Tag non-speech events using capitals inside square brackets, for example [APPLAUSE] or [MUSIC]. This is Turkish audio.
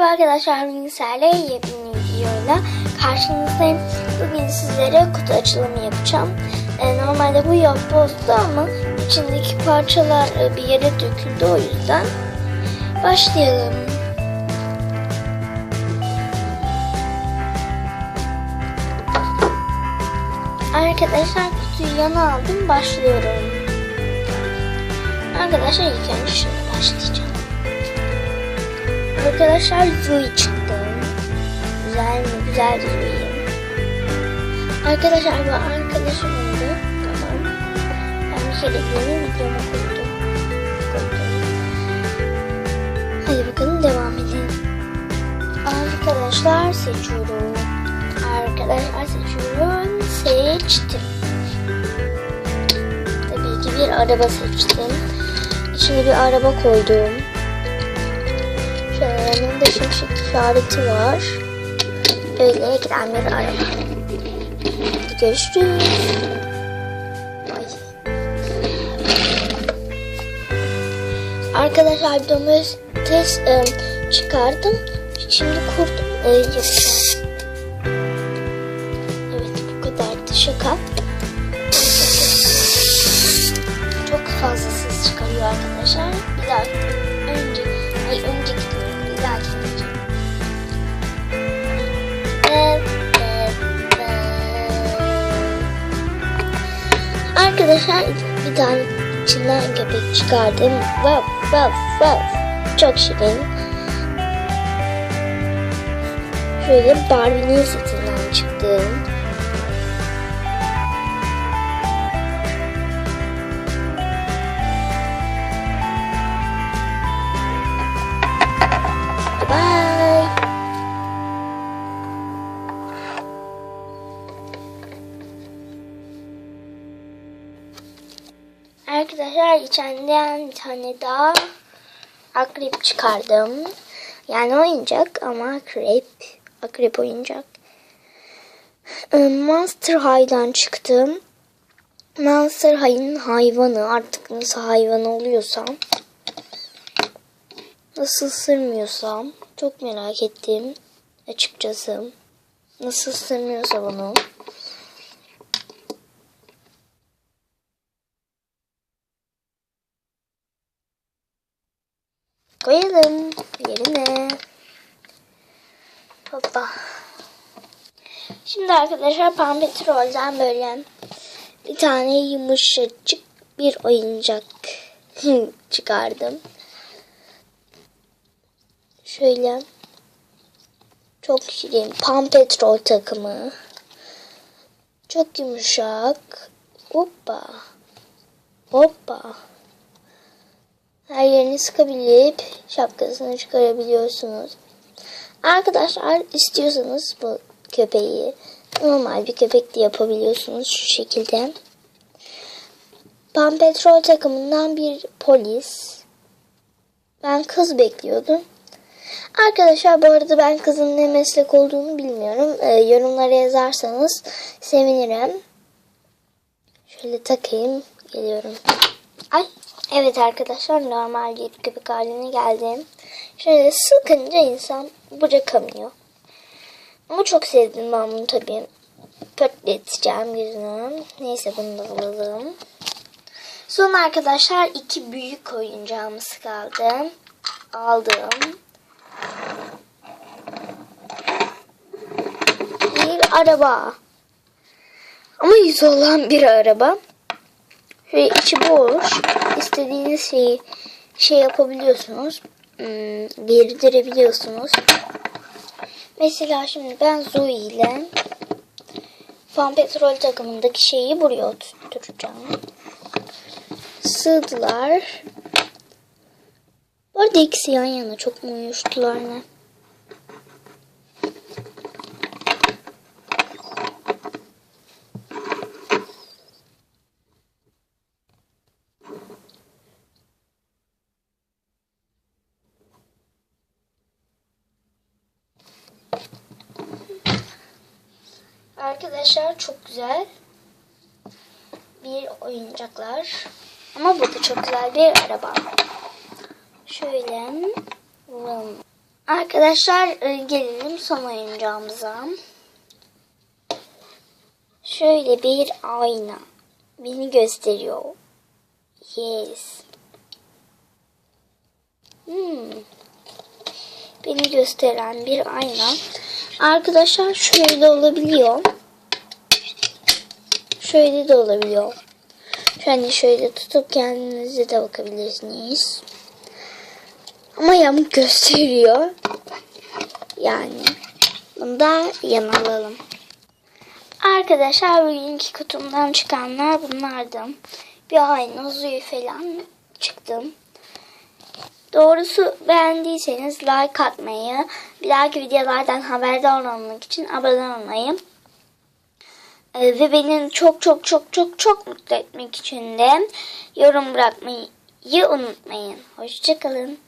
Merhaba arkadaşlar, sizlerle yepyeni videoyla karşınızdayım. Bugün sizlere kutu açılımı yapacağım. Ee, normalde bu yapbozdu ama içindeki parçalar e, bir yere döküldü o yüzden. Başlayalım. Arkadaşlar kutuyu yana aldım, başlıyorum. Arkadaşlar ilk önce şunu başlayacağım. Arkadaşlar Zui çıktı. Güzel mi? Güzel Zui. Arkadaşlar bu arkadaşım oldu. Tamam. Ben bir kere yeni videoma koydum. koydum. Hadi bakalım devam edelim. Arkadaşlar seçiyorum. Arkadaşlar seçiyorum. Seçtim. Tabii ki bir araba seçtim. İçine bir araba koydum. Yanında şimşek işareti var. Öyle giden bir araba. Hadi görüşürüz. Ay. Arkadaşlar bir domates e, çıkardım. Şimdi kurt e, yapacağım. Evet bu kadar da şaka. Arkadaşlar bir tane içinden köpek çıkardım. Vav vav vav. Çok şirin. Şöyle Barbie'nin setinden çıktım. Arkadaşlar içinden bir tane daha akrep çıkardım. Yani oyuncak ama akrep. Akrep oyuncak. Ee, Monster High'dan çıktım. Monster High'ın hayvanı artık nasıl hayvan oluyorsam nasıl sırmıyorsam çok merak ettim açıkçası. Nasıl sırmıyorsa bunu. Koyalım yerine. Hoppa. Şimdi arkadaşlar Pampe Troll'den böyle bir tane yumuşacık bir oyuncak [LAUGHS] çıkardım. Şöyle çok şirin Pam Petrol takımı. Çok yumuşak. Hoppa. Hoppa. Sıkabilip şapkasını çıkarabiliyorsunuz. Arkadaşlar istiyorsanız bu köpeği normal bir köpek de yapabiliyorsunuz şu şekilde. Pam Petrol takımından bir polis. Ben kız bekliyordum. Arkadaşlar bu arada ben kızın ne meslek olduğunu bilmiyorum. Ee, yorumlara yazarsanız sevinirim. Şöyle takayım. Geliyorum. Ay. Evet arkadaşlar normal bir köpek haline geldim. Şöyle sıkınca insan bırakamıyor. Ama çok sevdim ben bunu tabii. Pörtleteceğim yüzünü. Neyse bunu da alalım. Son arkadaşlar iki büyük oyuncağımız kaldı. Aldım. Bir araba. Ama yüzü olan bir araba. Ve içi boş. İstediğiniz şeyi şey yapabiliyorsunuz. Hmm, gerdirebiliyorsunuz. Mesela şimdi ben Zoe ile Fan Petrol takımındaki şeyi buraya oturtacağım. Sığdılar. Bu arada ikisi yan yana çok mu uyuştular ne? Arkadaşlar çok güzel bir oyuncaklar. Ama bu da çok güzel bir araba. Şöyle. vım. Arkadaşlar e, gelelim son oyuncağımıza. Şöyle bir ayna. Beni gösteriyor. Yes. Hmm. Beni gösteren bir ayna. Arkadaşlar şöyle olabiliyor. Şöyle de olabiliyor. Şöyle şöyle tutup kendinize de bakabilirsiniz. Ama yamuk gösteriyor. Yani bunu da yana alalım. Arkadaşlar bugünkü kutumdan çıkanlar bunlardı. Bir ayna, zuyu falan çıktım. Doğrusu beğendiyseniz like atmayı, bir dahaki videolardan haberdar olmak için abone olmayı ve beni çok çok çok çok çok mutlu etmek için de yorum bırakmayı unutmayın. Hoşçakalın.